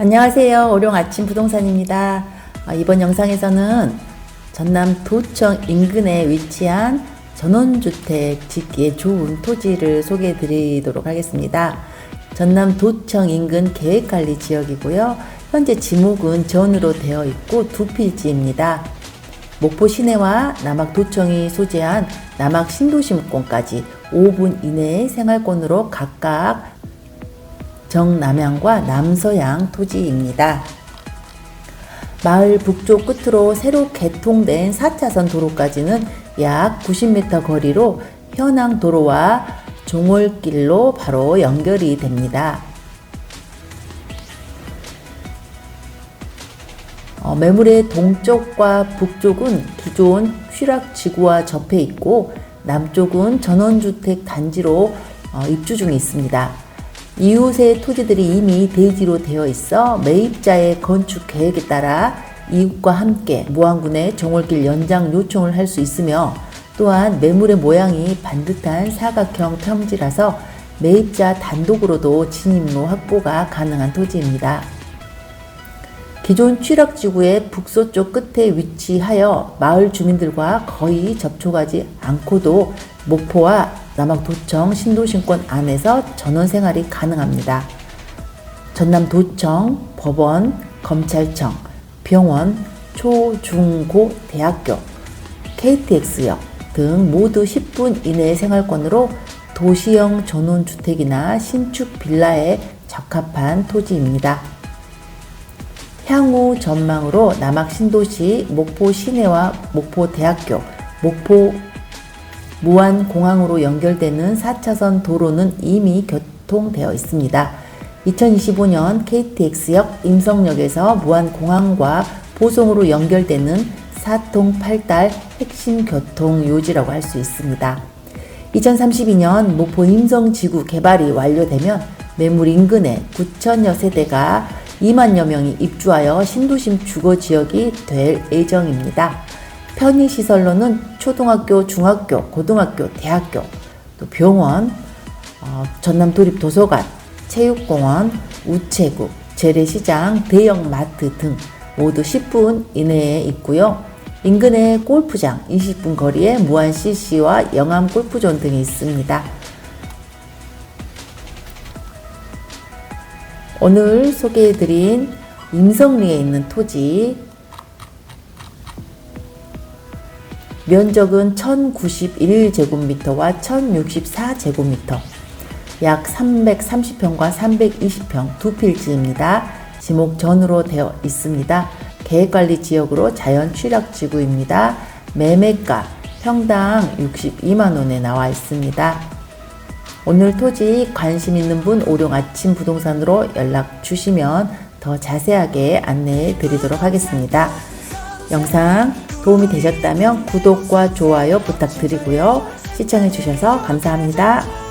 안녕하세요. 오룡 아침 부동산입니다. 아, 이번 영상에서는 전남 도청 인근에 위치한 전원주택 짓기에 좋은 토지를 소개해 드리도록 하겠습니다. 전남 도청 인근 계획관리 지역이고요. 현재 지목은 전으로 되어 있고 두 필지입니다. 목포 시내와 남학 도청이 소재한 남학 신도심권까지 5분 이내의 생활권으로 각각 정남향과 남서양 토지입니다. 마을 북쪽 끝으로 새로 개통된 4차선 도로까지는 약 90m 거리로 현항 도로와 종월길로 바로 연결이 됩니다. 어, 매물의 동쪽과 북쪽은 기존 휘락지구와 접해 있고 남쪽은 전원주택 단지로 어, 입주 중에 있습니다. 이웃의 토지들이 이미 대지로 되어 있어 매입자의 건축 계획에 따라 이웃과 함께 무안군의 정월길 연장 요청을 할 수 있으며 또한 매물의 모양이 반듯한 사각형 평지라서 매입자 단독으로도 진입로 확보가 가능한 토지입니다. 기존 취락지구의 북서쪽 끝에 위치하여 마을 주민들과 거의 접촉하지 않고도 목포와 남학도청 신도심권 안에서 전원 생활이 가능합니다. 전남도청, 법원, 검찰청, 병원, 초, 중, 고, 대학교, KTX역 등 모두 10분 이내의 생활권으로 도시형 전원주택이나 신축 빌라에 적합한 토지입니다. 향후 전망으로 남학 신도시, 목포 시내와 목포 대학교, 목포 무안 공항으로 연결되는 4차선 도로는 이미 교통되어 있습니다. 2025년 KTX역 임성역에서 무안 공항과 보송으로 연결되는 4통 8달 핵심 교통 요지라고 할 수 있습니다. 2032년 목포 임성지구 개발이 완료되면 매물 인근에 9천여 세대가 2만여 명이 입주하여 신도심 주거 지역이 될 예정입니다. 편의시설로는 초등학교, 중학교, 고등학교, 대학교, 또 병원, 어, 전남 도립 도서관, 체육공원, 우체국, 재래시장, 대형 마트 등 모두 10분 이내에 있고요. 인근에 골프장 20분 거리에 무안 CC와 영암 골프존 등이 있습니다. 오늘 소개해드린 임성리에 있는 토지 면적은 1091제곱미터와 1064제곱미터 약 330평과 320평 두 필지입니다. 지목 전으로 되어 있습니다. 계획관리 지역으로 자연 취락지구입니다. 매매가 평당 62만원에 나와 있습니다. 오늘 토지 관심 있는 분 오룡 아침 부동산으로 연락 주시면 더 자세하게 안내해 드리도록 하겠습니다. 영상 도움이 되셨다면 구독과 좋아요 부탁드리고요. 시청해 주셔서 감사합니다.